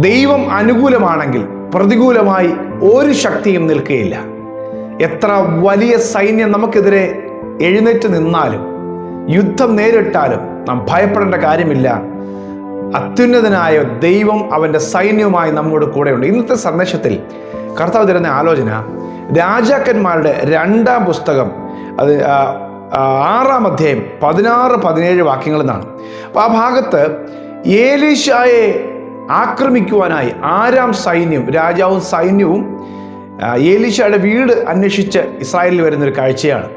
ദൈവം അനുകൂലമാണെങ്കിൽ പ്രതികൂലമായി ഒരു ശക്തിയും നിൽക്കുകയില്ല. എത്ര വലിയ സൈന്യം നമുക്കെതിരെ എഴുന്നേറ്റ് നിന്നാലും യുദ്ധം നേരിട്ടാലും നാം ഭയപ്പെടേണ്ട കാര്യമില്ല. അത്യുന്നതനായ ദൈവം അവന്റെ സൈന്യവുമായി നമ്മോട് കൂടെയുണ്ട്. ഇന്നത്തെ സന്ദേശത്തിൽ കർത്താവ് തരുന്ന ആലോചന രാജാക്കന്മാരുടെ രണ്ടാം പുസ്തകം അത് ആറാം അധ്യായം പതിനാറ് പതിനേഴ് വാക്യങ്ങളിൽ നിന്നാണ് അപ്പോൾ ആ ഭാഗത്ത് ഏലീഷായെ ആക്രമിക്കുവാനായി ആരാം സൈന്യം രാജാവും സൈന്യവും ഏലിഷയുടെ വീട് അന്വേഷിച്ച് ഇസ്രായേലിൽ വരുന്നൊരു കാഴ്ചയാണ്.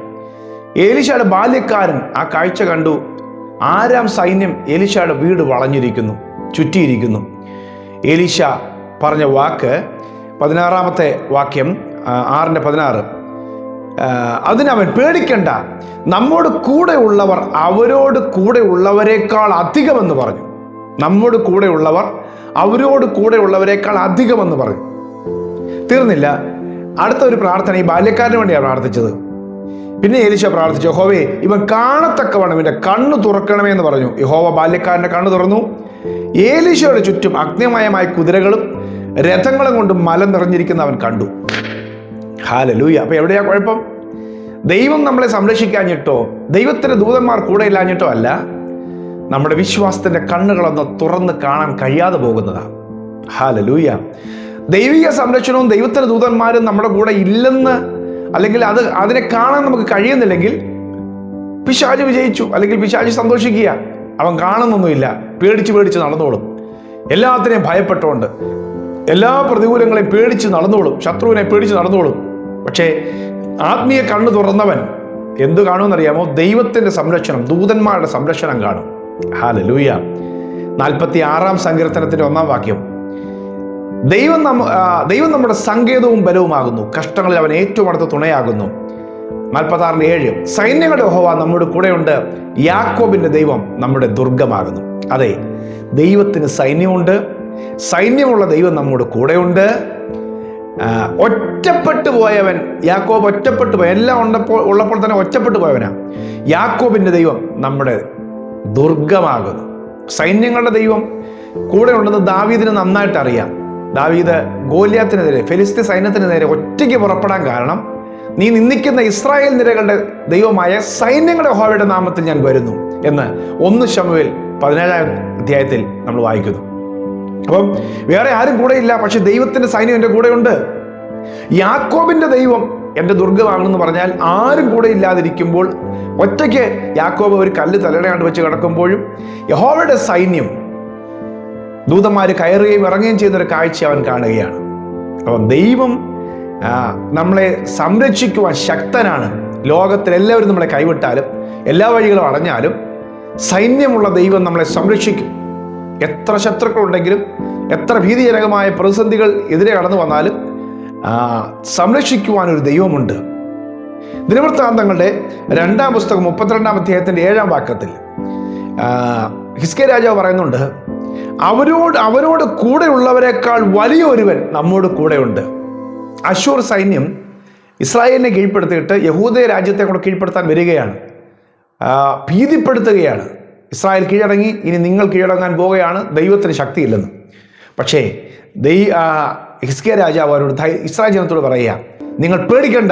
ഏലിഷയുടെ ബാല്യക്കാരൻ ആ കാഴ്ച കണ്ടു. ആരാം സൈന്യം ഏലിഷയുടെ വീട് വളഞ്ഞിരിക്കുന്നു ചുറ്റിയിരിക്കുന്നു. ഏലിഷ പറഞ്ഞ വാക്ക് പതിനാറാമത്തെ വാക്യം ആറിന്റെ പതിനാറ്. അതിനവൻ പേടിക്കണ്ട. നമ്മോട് കൂടെ ഉള്ളവർ അവരോട് കൂടെ ഉള്ളവരെക്കാൾ അധികമെന്ന് പറഞ്ഞു. നമ്മോട് കൂടെ ഉള്ളവർ അവരോട് കൂടെ ഉള്ളവരെക്കാൾ അധികമെന്ന് പറയും. തീർന്നില്ല. അടുത്ത ഒരു പ്രാർത്ഥന ഈ ബാല്യക്കാരന് വേണ്ടിയാണ് പ്രാർത്ഥിച്ചത്. പിന്നെ ഏലിശ പ്രാർത്ഥിച്ചു യഹോവേ ഇവൻ കാണത്തക്കവണം ഇവന്റെ കണ്ണ് തുറക്കണമേ എന്ന് പറഞ്ഞു. യഹോവ ബാല്യക്കാരന്റെ കണ്ണ് തുറന്നു. ഏലിശയുടെ ചുറ്റും അഗ്നിമയമായ കുതിരകളും രഥങ്ങളും കൊണ്ട് മല നിറഞ്ഞിരിക്കുന്ന അവൻ കണ്ടു. ഹാലലൂയ. അപ്പൊ എവിടെയാ കുഴപ്പം? ദൈവം നമ്മളെ സംരക്ഷിക്കാഞ്ഞിട്ടോ ദൈവത്തിന്റെ ദൂതന്മാർ കൂടെ ഇല്ലാഞ്ഞിട്ടോ അല്ല. നമ്മുടെ വിശ്വാസത്തിന്റെ കണ്ണുകളൊന്ന് തുറന്ന് കാണാൻ കഴിയാതെ പോകുന്നതാണ് ഹാലലൂയ ദൈവിക സംരക്ഷണവും ദൈവത്തിന്റെ ദൂതന്മാരും നമ്മുടെ കൂടെ ഇല്ലെന്ന് അല്ലെങ്കിൽ അത് അതിനെ കാണാൻ നമുക്ക് കഴിയുന്നില്ലെങ്കിൽ പിശാജ് വിജയിച്ചു അല്ലെങ്കിൽ പിശാജ് സന്തോഷിക്കുക. അവൻ കാണുന്നൊന്നുമില്ല. പേടിച്ച് പേടിച്ച് നടന്നോളും. എല്ലാത്തിനെയും ഭയപ്പെട്ടുകൊണ്ട് എല്ലാ പ്രതികൂലങ്ങളെയും പേടിച്ച് നടന്നോളും. ശത്രുവിനെ പേടിച്ച് നടന്നോളും. പക്ഷേ ആത്മീയ കണ്ണു തുറന്നവൻ എന്തു കാണുമെന്നറിയാമോ? ദൈവത്തിന്റെ സംരക്ഷണം ദൂതന്മാരുടെ സംരക്ഷണം കാണും. ഹാലലൂയ. നാൽപ്പത്തി ആറാം സങ്കീർത്തനത്തിന്റെ ഒന്നാം വാക്യം. ദൈവം നമ്മ ദൈവം നമ്മുടെ സങ്കേതവും ബലവുമാകുന്നു. കഷ്ടങ്ങളിൽ അവൻ ഏറ്റവും അടുത്ത തുണയാകുന്നു. നാൽപ്പത്തി ഏഴ്. സൈന്യങ്ങളുടെ ഹോവ നമ്മുടെ കൂടെയുണ്ട്. യാക്കോബിന്റെ ദൈവം നമ്മുടെ ദുർഗമാകുന്നു. അതെ ദൈവത്തിന് സൈന്യമുണ്ട്. സൈന്യമുള്ള ദൈവം നമ്മുടെ കൂടെയുണ്ട്. ഒറ്റപ്പെട്ടു പോയവൻ യാക്കോബ് ഒറ്റപ്പെട്ടു പോയ എല്ലാം ഉണ്ടപ്പോൾ ഉള്ളപ്പോൾ തന്നെ ഒറ്റപ്പെട്ടു പോയവനാണ് യാക്കോബിന്റെ ദൈവം നമ്മുടെ ദുർഗമാകുന്നു. സൈന്യങ്ങളുടെ ദൈവം കൂടെ ഉണ്ടെന്ന് ദാവീദിന് നന്നായിട്ട് അറിയാം. ദാവീദ് ഗോലിയാത്തിനെതിരെ ഫെലിസ്തീൻ സൈന്യത്തിനെതിരെ ഒറ്റയ്ക്ക് പുറപ്പെടാൻ കാരണം നീ നിന്ദിക്കുന്ന ഇസ്രായേൽ നിരകളുടെ ദൈവമായ സൈന്യങ്ങളുടെ ഹോവയുടെ നാമത്തിൽ ഞാൻ വരുന്നു എന്ന് ഒന്ന് ശമുവിൽ പതിനേഴാം അധ്യായത്തിൽ നമ്മൾ വായിക്കുന്നു. അപ്പം വേറെ ആരും കൂടെ ഇല്ല പക്ഷെ ദൈവത്തിന്റെ സൈന്യം എന്റെ കൂടെയുണ്ട്. യാക്കോബിന്റെ ദൈവം എന്റെ ദുർഗമാണെന്ന് പറഞ്ഞാൽ ആരും കൂടെ ഇല്ലാതിരിക്കുമ്പോൾ ഒറ്റയ്ക്ക് യാക്കോബ് ഒരു കല്ല് തലടയാണ്ട് വെച്ച് കിടക്കുമ്പോഴും യഹോവയുടെ സൈന്യം ദൂതന്മാർ കയറുകയും ഇറങ്ങുകയും ചെയ്യുന്നൊരു കാഴ്ച അവൻ കാണുകയാണ്. അപ്പം ദൈവം നമ്മളെ സംരക്ഷിക്കുവാൻ ശക്തനാണ്. ലോകത്തിൽ എല്ലാവരും നമ്മളെ കൈവിട്ടാലും എല്ലാ വഴികളും അടഞ്ഞാലും സൈന്യമുള്ള ദൈവം നമ്മളെ സംരക്ഷിക്കും. എത്ര ശത്രുക്കളുണ്ടെങ്കിലും എത്ര ഭീതിജനകമായ പ്രതിസന്ധികൾ എതിരെ കടന്നു വന്നാലും സംരക്ഷിക്കുവാനൊരു ദൈവമുണ്ട്. ദിനവൃത്താന്തങ്ങളുടെ രണ്ടാം പുസ്തകം മുപ്പത്തിരണ്ടാം അധ്യായത്തിന്റെ ഏഴാം വാക്യത്തിൽ ഹിസ്കെ രാജാവ് പറയുന്നുണ്ട് അവരോട് അവരോട് കൂടെയുള്ളവരെക്കാൾ വലിയൊരുവൻ നമ്മോട് കൂടെയുണ്ട്. അശൂർ സൈന്യം ഇസ്രായേലിനെ കീഴ്പ്പെടുത്തിയിട്ട് യഹൂദ രാജ്യത്തെ കൂടെ കീഴ്പ്പെടുത്താൻ വരികയാണ്. ഭീതിപ്പെടുത്തുകയാണ്. ഇസ്രായേൽ കീഴടങ്ങി ഇനി നിങ്ങൾ കീഴടങ്ങാൻ പോവുകയാണ്. ദൈവത്തിന് ശക്തിയില്ലെന്ന്. പക്ഷേ ദൈ ഹിസ്കെ ഹിസ്കിയ രാജാവ് അവരോട് ഇസ്രായേൽ ജനത്തോട് പറയുക നിങ്ങൾ പേടിക്കണ്ട.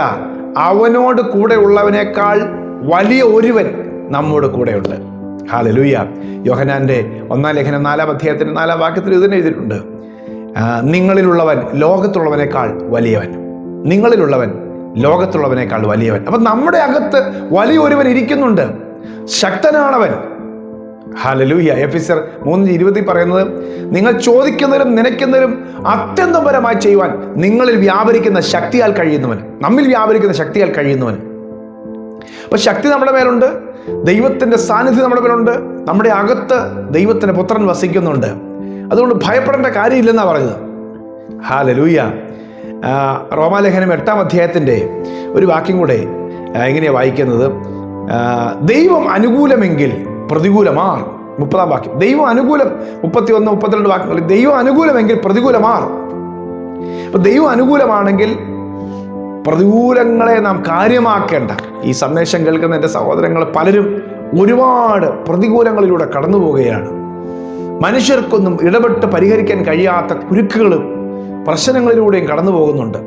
അവനോട് കൂടെ ഉള്ളവനേക്കാൾ വലിയ ഒരുവൻ നമ്മോട് കൂടെയുണ്ട്. ഹാലലൂയ യോഹനാന്റെ ഒന്നാം ലേഖനം നാലാം അധ്യായത്തിന്റെ നാലാം വാക്യത്തിൽ ഇതിനെ എഴുതിയിട്ടുണ്ട്. നിങ്ങളിലുള്ളവൻ ലോകത്തുള്ളവനേക്കാൾ വലിയവൻ. നിങ്ങളിലുള്ളവൻ ലോകത്തുള്ളവനേക്കാൾ വലിയവൻ. അപ്പം നമ്മുടെ അകത്ത് വലിയൊരുവൻ ഇരിക്കുന്നുണ്ട്. ശക്തനാണവൻ. ഹാലലൂയ എഫിസർ മൂന്ന് ഇരുപതിൽ പറയുന്നത് നിങ്ങൾ ചോദിക്കുന്നതിലും നനയ്ക്കുന്നതിലും അത്യന്തപരമായി ചെയ്യുവാൻ നിങ്ങളിൽ വ്യാപരിക്കുന്ന ശക്തിയാൽ കഴിയുന്നവന് നമ്മിൽ വ്യാപരിക്കുന്ന ശക്തിയാൽ കഴിയുന്നവന്. അപ്പൊ ശക്തി നമ്മുടെ മേലുണ്ട് ദൈവത്തിന്റെ സാന്നിധ്യം നമ്മുടെ മേലുണ്ട് നമ്മുടെ അകത്ത് ദൈവത്തിന്റെ പുത്രൻ വസിക്കുന്നുണ്ട്. അതുകൊണ്ട് ഭയപ്പെടേണ്ട കാര്യമില്ലെന്നാണ് പറഞ്ഞത് ഹാലലൂയ റോമാലേഖനം എട്ടാം അധ്യായത്തിന്റെ ഒരു വാക്യം കൂടെ എങ്ങനെയാണ് എങ്ങനെയാ വായിക്കുന്നത്. ദൈവം അനുകൂലമെങ്കിൽ പ്രതികൂലമാർ. മുപ്പതാം വാക്യം. ദൈവം അനുകൂലം. മുപ്പത്തി ഒന്ന് മുപ്പത്തിരണ്ട് വാക്യങ്ങളിൽ ദൈവം അനുകൂലമെങ്കിൽ പ്രതികൂലമാർ. അപ്പൊ ദൈവം അനുകൂലമാണെങ്കിൽ പ്രതികൂലങ്ങളെ നാം കാര്യമാക്കേണ്ട. ഈ സന്ദേശം കേൾക്കുന്ന എന്റെ സഹോദരങ്ങൾ പലരും ഒരുപാട് പ്രതികൂലങ്ങളിലൂടെ കടന്നു പോവുകയാണ്. മനുഷ്യർക്കൊന്നും ഇടപെട്ട് പരിഹരിക്കാൻ കഴിയാത്ത കുരുക്കുകളും പ്രശ്നങ്ങളിലൂടെയും കടന്നു പോകുന്നുണ്ട്.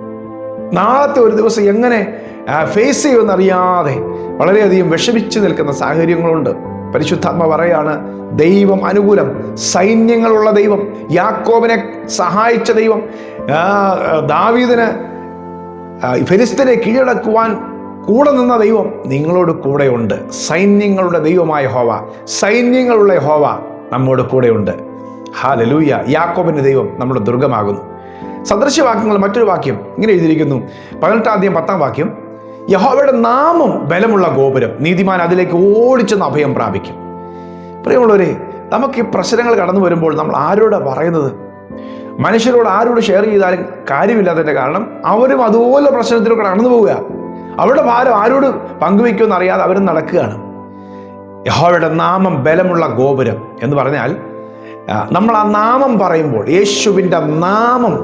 നാളത്തെ ഒരു ദിവസം എങ്ങനെ ഫേസ് ചെയ്യുമെന്നറിയാതെ വളരെയധികം വിഷമിച്ചു നിൽക്കുന്ന സാഹചര്യങ്ങളുണ്ട്. പരിശുദ്ധാത്മ പറയാണ് ദൈവം അനുകൂലം സൈന്യങ്ങളുള്ള ദൈവം യാക്കോബിനെ സഹായിച്ച ദൈവം ദാവീദിന് ആ, കീഴടക്കുവാൻ കൂടെ നിന്ന ദൈവം നിങ്ങളോട് കൂടെയുണ്ട്. സൈന്യങ്ങളുടെ ദൈവമായ ഹോവ സൈന്യങ്ങളുടെ ഹോവ നമ്മോട് കൂടെയുണ്ട്. ഹാലലൂയ യാക്കോബിന്റെ ദൈവം നമ്മുടെ ദുർഗമാകുന്നു. സദൃശ്യവാക്യങ്ങൾ മറ്റൊരു വാക്യം ഇങ്ങനെ എഴുതിയിരിക്കുന്നു. പതിനെട്ടാം അധ്യയം പത്താം വാക്യം. യഹോവയുടെ നാമം ബലമുള്ള ഗോപുരം നീതിമാൻ അതിലേക്ക് ഓടിച്ചെന്ന് അഭയം പ്രാപിക്കും. പ്രിയമുള്ളവരെ നമുക്ക് ഈ പ്രശ്നങ്ങൾ കടന്നു വരുമ്പോൾ നമ്മൾ ആരോട് പറയുന്നത്? മനുഷ്യരോട് ആരോട് ഷെയർ ചെയ്താലും കാര്യമില്ലാത്തതിന്റെ കാരണം അവരും അതുപോലെ പ്രശ്നത്തിലൂടെ കടന്നു പോവുക. അവരുടെ ഭാരം ആരോട് പങ്കുവെക്കുമെന്ന് അറിയാതെ അവരും നടക്കുകയാണ്. യഹോവയുടെ നാമം ബലമുള്ള ഗോപുരം എന്ന് പറഞ്ഞാൽ നമ്മൾ ആ നാമം പറയുമ്പോൾ യേശുവിന്റെ നാമം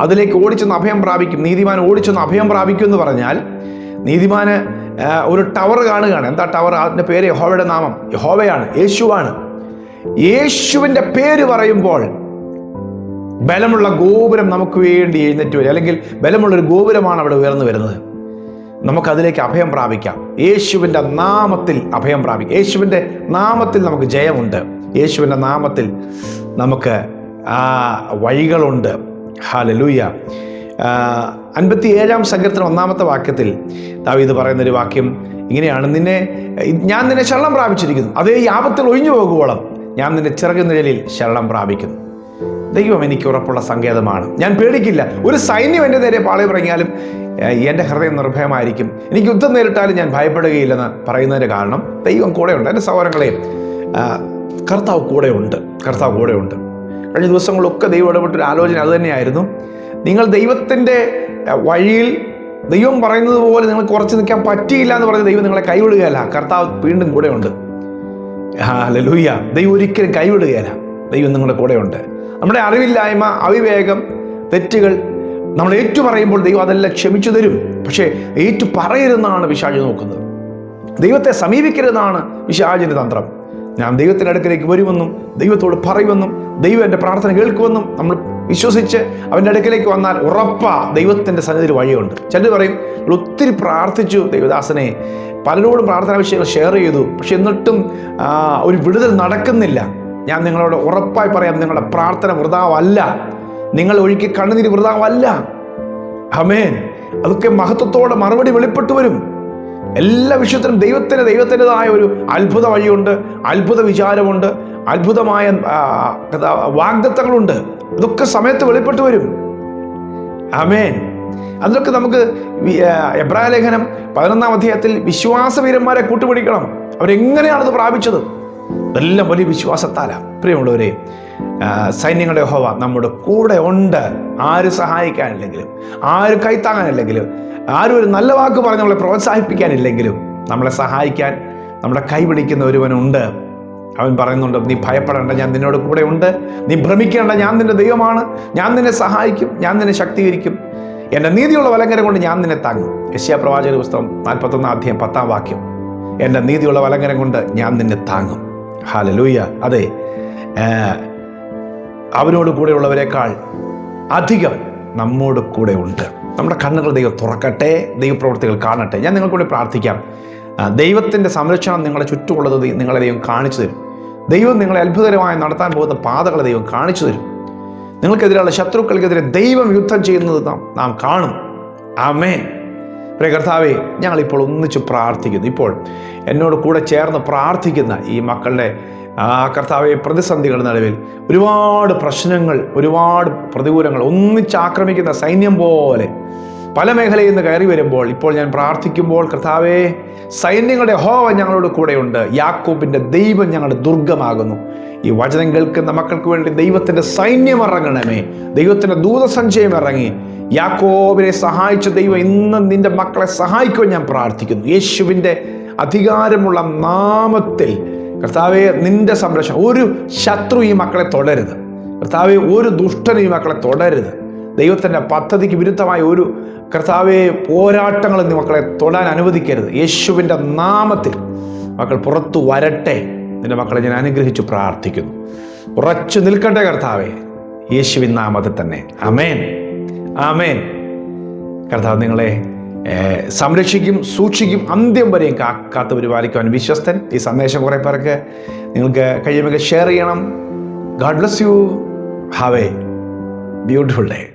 അതിലേക്ക് ഓടിച്ചെന്ന് അഭയം പ്രാപിക്കും നീതിമാൻ ഓടിച്ചെന്ന് അഭയം പ്രാപിക്കും എന്ന് പറഞ്ഞാൽ നീതിമാന് ഒരു ടവർ കാണുകയാണ്. എന്താ ടവർ? അതിന്റെ പേര് യഹോവയുടെ നാമം. യഹോവയാണ് യേശുവാണ്. യേശുവിന്റെ പേര് പറയുമ്പോൾ ബലമുള്ള ഗോപുരം നമുക്ക് വേണ്ടി എഴുന്നേറ്റ് വരും. അല്ലെങ്കിൽ ബലമുള്ളൊരു ഗോപുരമാണ് അവിടെ ഉയർന്നു വരുന്നത്. നമുക്കതിലേക്ക് അഭയം പ്രാപിക്കാം. യേശുവിന്റെ നാമത്തിൽ അഭയം പ്രാപിക്കാം. യേശുവിന്റെ നാമത്തിൽ നമുക്ക് ജയമുണ്ട്. യേശുവിന്റെ നാമത്തിൽ നമുക്ക് വഴികളുണ്ട്. ഹാലലൂയ അൻപത്തി ഏഴാം സങ്കീർത്തനം ഒന്നാമത്തെ വാക്യത്തിൽ ദാവീദ് പറയുന്നൊരു വാക്യം ഇങ്ങനെയാണ് നിന്നെ ഞാൻ നിന്നെ ശരണം പ്രാപിച്ചിരിക്കുന്നു. അതേ യാപത്തിൽ ഒഴിഞ്ഞു പോകുവോളം ഞാൻ നിന്റെ ചിറകു നിഴലിൽ ശരണം പ്രാപിക്കുന്നു. ദൈവം എനിക്ക് ഉറപ്പുള്ള സങ്കേതമാണ്. ഞാൻ പേടിക്കില്ല. ഒരു സൈന്യം എന്റെ നേരെ പാളയം പറഞ്ഞാലും ഏഹ്, എന്റെ ഹൃദയം നിർഭയമായിരിക്കും. എനിക്ക് യുദ്ധം നേരിട്ടാലും ഞാൻ ഭയപ്പെടുകയില്ലെന്ന് പറയുന്നതിന് കാരണം ദൈവം കൂടെയുണ്ട്. എന്റെ സഹോദരങ്ങളെയും കർത്താവ് കൂടെയുണ്ട്. കർത്താവ് കൂടെയുണ്ട്. കഴിഞ്ഞ ദിവസങ്ങളൊക്കെ ദൈവം ഇടപെട്ടൊരു ആലോചന അത് തന്നെയായിരുന്നു. നിങ്ങൾ ദൈവത്തിന്റെ വഴിയിൽ ദൈവം പറയുന്നത് പോലെ നിങ്ങൾ കുറച്ച് നിൽക്കാൻ പറ്റിയില്ല എന്ന് പറഞ്ഞ് ദൈവം നിങ്ങളെ കൈവിടുകയല്ല. കർത്താവ് വീണ്ടും കൂടെയുണ്ട്. ഹല്ലേലൂയ. ദൈവം ഒരിക്കലും കൈവിടുകയല്ല. ദൈവം നിങ്ങളുടെ കൂടെയുണ്ട്. നമ്മുടെ അറിവില്ലായ്മ അവിവേകം തെറ്റുകൾ നമ്മൾ ഏറ്റു പറയുമ്പോൾ ദൈവം അതെല്ലാം ക്ഷമിച്ചു തരും. പക്ഷേ ഏറ്റു പറയരുതെന്നാണ് വിശാചി നോക്കുന്നത്. ദൈവത്തെ സമീപിക്കരുതെന്നാണ് വിശാചിന്റെ തന്ത്രം. ഞാൻ ദൈവത്തിന്റെ അടുക്കലേക്ക് വരുമെന്നും ദൈവത്തോട് പറയുമെന്നും ദൈവം എന്റെ പ്രാർത്ഥന കേൾക്കുമെന്നും നമ്മൾ വിശ്വസിച്ച് അവന്റെ അടുക്കലേക്ക് വന്നാൽ ഉറപ്പാ ദൈവത്തിന്റെ സന്നിധിയിൽ വഴിയുണ്ട്. ചിലർ പറയും "നിങ്ങൾ ഒത്തിരി പ്രാർത്ഥിച്ചു ദൈവദാസനെ. പലരോടും പ്രാർത്ഥനാ വിഷയങ്ങൾ ഷെയർ ചെയ്തു. പക്ഷെ എന്നിട്ടും ഒരു വിടുതൽ നടക്കുന്നില്ല. ഞാൻ നിങ്ങളോട് ഉറപ്പായി പറയാം നിങ്ങളുടെ പ്രാർത്ഥന വൃതാവല്ല. നിങ്ങൾ ഒഴുക്കി കണ്ണുനീര് വൃതാവല്ല. അമേൻ അതൊക്കെ മഹത്വത്തോടെ മറുപടി വെളിപ്പെട്ടു വരും. എല്ലാ വിഷയത്തിനും ദൈവത്തിന് ദൈവത്തിന്റെതായ ഒരു അത്ഭുത വഴിയുണ്ട് അത്ഭുത വിചാരമുണ്ട് അത്ഭുതമായ വാഗ്ദത്തങ്ങളുണ്ട്. ഇതൊക്കെ സമയത്ത് വെളിപ്പെട്ടു വരും. അമേൻ അതിലൊക്കെ നമുക്ക് എബ്രാ ലേഖനം പതിനൊന്നാം അധ്യായത്തിൽ വിശ്വാസവീരന്മാരെ കൂട്ടുപിടിക്കണം. അവരെങ്ങനെയാണത് പ്രാപിച്ചത്? ഇതെല്ലാം വലിയ വിശ്വാസത്താലാണ് പ്രിയമുള്ളവരെ സൈന്യങ്ങളുടെ ഹോവ നമ്മുടെ കൂടെ ഉണ്ട്. ആര് സഹായിക്കാനില്ലെങ്കിലും ആര് കൈത്താങ്ങാനില്ലെങ്കിലും ആരും ഒരു നല്ല വാക്ക് പറഞ്ഞ് നമ്മളെ പ്രോത്സാഹിപ്പിക്കാനില്ലെങ്കിലും നമ്മളെ സഹായിക്കാൻ നമ്മളെ കൈപിടിക്കുന്ന ഒരുവനുണ്ട്. അവൻ പറയുന്നുണ്ട് നീ ഭയപ്പെടേണ്ട ഞാൻ നിന്നോട് കൂടെ ഉണ്ട്. നീ ഭ്രമിക്കേണ്ട ഞാൻ നിന്റെ ദൈവമാണ്. ഞാൻ നിന്നെ സഹായിക്കും ഞാൻ നിന്നെ ശക്തീകരിക്കും. എന്റെ നീതിയുള്ള വലങ്കരം കൊണ്ട് ഞാൻ നിന്നെ താങ്ങും. യശ്യാ പ്രവാചക പുസ്തകം നാൽപ്പത്തൊന്നാം അധ്യായം പത്താം വാക്യം. എന്റെ നീതിയുള്ള വലങ്കരം കൊണ്ട് ഞാൻ നിന്നെ താങ്ങും. ഹാലലൂയ. അതെ. ആ, അവനോട് കൂടെയുള്ളവരെക്കാൾ അധികം നമ്മോട് കൂടെ ഉണ്ട്. നമ്മുടെ കണ്ണുകൾ ദൈവം തുറക്കട്ടെ ദൈവപ്രവൃത്തികൾ കാണട്ടെ. ഞാൻ നിങ്ങൾക്കൂടെ പ്രാർത്ഥിക്കാം. ആ, ദൈവത്തിന്റെ സംരക്ഷണം നിങ്ങളെ ചുറ്റുമുള്ളത് നിങ്ങളെ ദൈവം കാണിച്ചു തരും. ദൈവം നിങ്ങളെ അത്ഭുതകരമായി നടത്താൻ പോകുന്ന പാതകളെ ദൈവം കാണിച്ചു തരും. നിങ്ങൾക്കെതിരെയുള്ള ശത്രുക്കൾക്കെതിരെ ദൈവം യുദ്ധം ചെയ്യുന്നത് നാം നാം കാണും. ആമേൻ. പ്രിയ കർത്താവെ ഞങ്ങളിപ്പോൾ ഒന്നിച്ച് പ്രാർത്ഥിക്കുന്നു. ഇപ്പോൾ എന്നോട് കൂടെ ചേർന്ന് പ്രാർത്ഥിക്കുന്ന ഈ മക്കളുടെ ആ കർത്താവെ പ്രതിസന്ധികളുടെ നടുവിൽ ഒരുപാട് പ്രശ്നങ്ങൾ ഒരുപാട് പ്രതികൂലങ്ങൾ ഒന്നിച്ച് ആക്രമിക്കുന്ന സൈന്യം പോലെ പല മേഖലയിൽ നിന്ന് കയറി വരുമ്പോൾ ഇപ്പോൾ ഞാൻ പ്രാർത്ഥിക്കുമ്പോൾ കർത്താവേ സൈന്യങ്ങളുടെ ഹോവ ഞങ്ങളോട് കൂടെയുണ്ട്. യാക്കോബിന്റെ ദൈവം ഞങ്ങളുടെ ദുർഗമാകുന്നു. ഈ വചനം കേൾക്കുന്ന മക്കൾക്ക് വേണ്ടി ദൈവത്തിന്റെ സൈന്യം ഇറങ്ങണമേ. ദൈവത്തിന്റെ ദൂതസഞ്ചയം ഇറങ്ങി. യാക്കോബിനെ സഹായിച്ച ദൈവം ഇന്ന് നിന്റെ മക്കളെ സഹായിക്കുവാൻ ഞാൻ പ്രാർത്ഥിക്കുന്നു. യേശുവിന്റെ അധികാരമുള്ള നാമത്തിൽ കർത്താവെ നിന്റെ സംരക്ഷണം. ഒരു ശത്രു ഈ മക്കളെ തുടരുത്. കർത്താവെ ഒരു ദുഷ്ടൻ ഈ മക്കളെ തുടരുത്. ദൈവത്തിന്റെ പദ്ധതിക്ക് വിരുദ്ധമായ ഒരു കർത്താവെ പോരാട്ടങ്ങളും നീ മക്കളെ തൊടാൻ അനുവദിക്കരുത്. യേശുവിന്റെ നാമത്തിൽ മക്കൾ പുറത്തു വരട്ടെ. നിന്റെ മക്കളെ ഞാൻ അനുഗ്രഹിച്ചു പ്രാർത്ഥിക്കുന്നു. ഉറച്ചു നിൽക്കട്ടെ കർത്താവെ. യേശുവിൻ നാമത്തിൽ തന്നെ. അമേൻ ആമേൻ. കർത്താവ് നിങ്ങളെ സംരക്ഷിക്കും സൂക്ഷിക്കും അന്ത്യം വരെയും കാ കാത്തു പരിപാലിക്കുവാൻ വിശ്വസ്തൻ. ഈ സന്ദേശം കുറേ പേർക്ക് നിങ്ങൾക്ക് കഴിയുമെങ്കിൽ ഷെയർ ചെയ്യണം. God bless you have a beautiful day